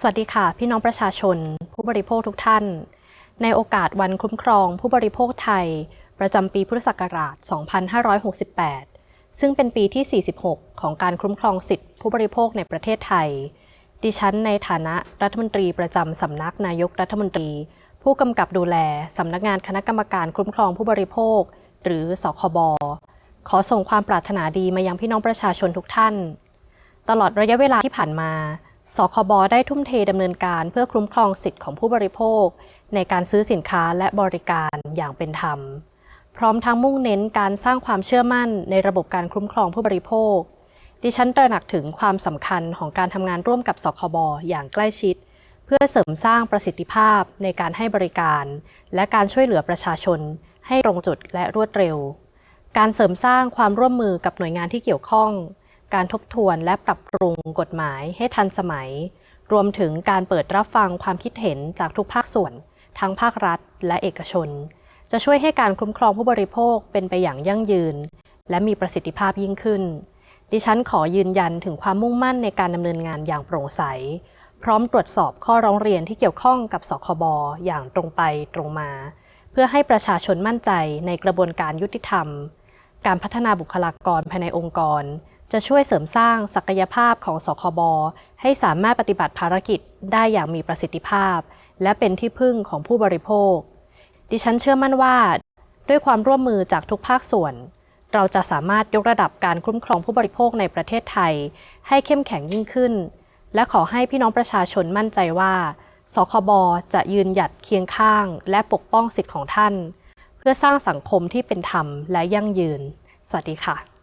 สวัสดีค่ะ พี่น้องประชาชน ผู้บริโภคทุกท่าน ในโอกาสวันคุ้มครองผู้บริโภคไทย ประจำปีพุทธศักราช 2568 ซึ่งเป็นปีที่ 46 ของการคุ้มครองสิทธิผู้บริโภคในประเทศไทย ดิฉันในฐานะรัฐมนตรีประจำสำนักนายกรัฐมนตรี ผู้กำกับดูแลสำนักงานคณะกรรมการคุ้มครองผู้บริโภค หรือสคบขอส่งความปรารถนาดีมายังพี่น้องประชาชนทุกท่าน ตลอดระยะเวลาที่ผ่านมา สคบได้ทุ่มเทดำเนินการเพื่อคุ้มครองสิทธิของผู้บริโภค ในการซื้อสินค้าและบริการอย่างเป็นธรรม พร้อมทั้งมุ่งเน้นการสร้างความเชื่อมั่นในระบบการคุ้มครองผู้บริโภค ดิฉันตระหนักถึงความสำคัญของการทำงานร่วมกับสคบอย่างใกล้ชิด เพื่อเสริมสร้างประสิทธิภาพในการให้บริการ และการช่วยเหลือประชาชน ให้ตรงจุดและรวดเร็ว การเสริมสร้างความร่วมมือกับหน่วยงานที่เกี่ยวข้อง การทบทวนและปรับปรุงกฎหมายให้ทันสมัย รวมถึงการเปิดรับฟังความคิดเห็นจากทุกภาคส่วน ทั้งภาครัฐและเอกชน จะช่วยให้การคุ้มครองผู้บริโภคเป็นไปอย่างยั่งยืน และมีประสิทธิภาพยิ่งขึ้น ดิฉันขอยืนยันถึงความมุ่งมั่นในการดำเนินงานอย่างโปร่งใส พร้อมตรวจสอบข้อร้องเรียนที่เกี่ยวข้องกับสคบอย่างตรงไปตรงมา เพื่อให้ประชาชนมั่นใจในกระบวนการยุติธรรม การพัฒนาบุคลากรภายในองค์กร จะช่วยเสริมสร้างศักยภาพของสคบให้สามารถปฏิบัติภารกิจได้อย่างมีประสิทธิภาพ และเป็นที่พึ่งของผู้บริโภค ดิฉันเชื่อมั่นว่า ด้วยความร่วมมือจากทุกภาคส่วน เราจะสามารถยกระดับการคุ้มครองผู้บริโภคในประเทศไทย ให้เข้มแข็งยิ่งขึ้น และขอให้พี่น้องประชาชนมั่นใจว่า สคบจะยืนหยัดเคียงข้าง และปกป้องสิทธิของท่าน เพื่อสร้างสังคมที่เป็นธรรมและยั่งยืน สวัสดีค่ะ